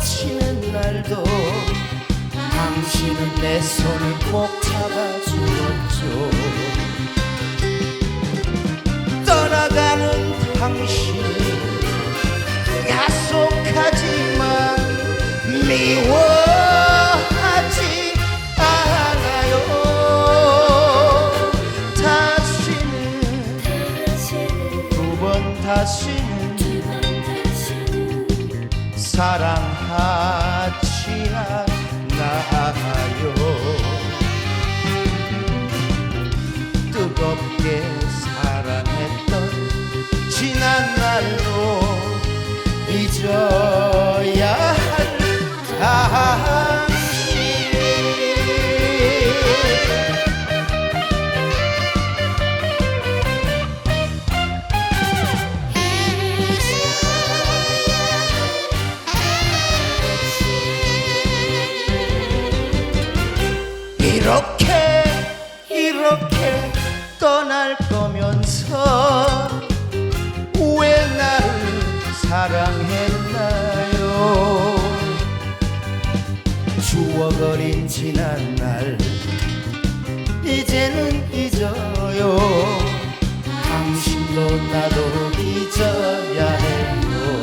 떠나가도 당신은 내 손을 꼭 잡아주었죠. 떠나가는 당신 약속하지만 미워하지 않아요. 다시는 두 번 다시 사랑하지 않아요. 뜨겁게 이렇게 이렇게 떠날 거면서 왜 나를 사랑했나요? 추억어린 지난 날 이제는 잊어요. 당신도 나도 잊어야 해요.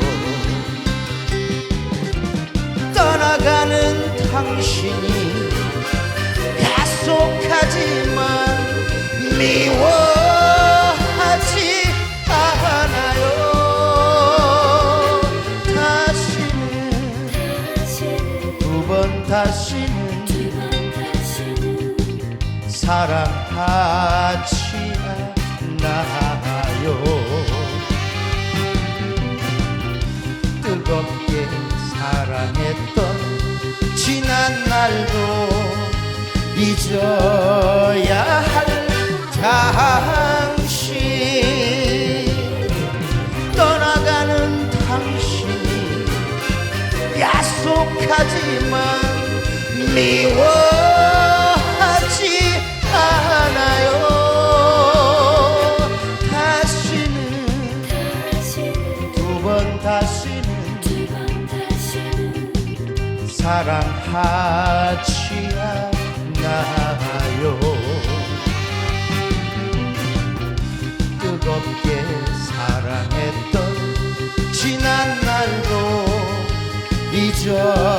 떠나가는 당신이 약속하지만 미워하지 않아요. 다시는 두 번 다시는 사랑하지 않아요. 뜨겁게 사랑했던 잊어야 할 당신. 떠나가는 당신이 약속하지만 미워하지 않아요. 다시는 두 번 다시는 사랑하지 않 아요 뜨겁게 사랑했던 지난 날도 잊어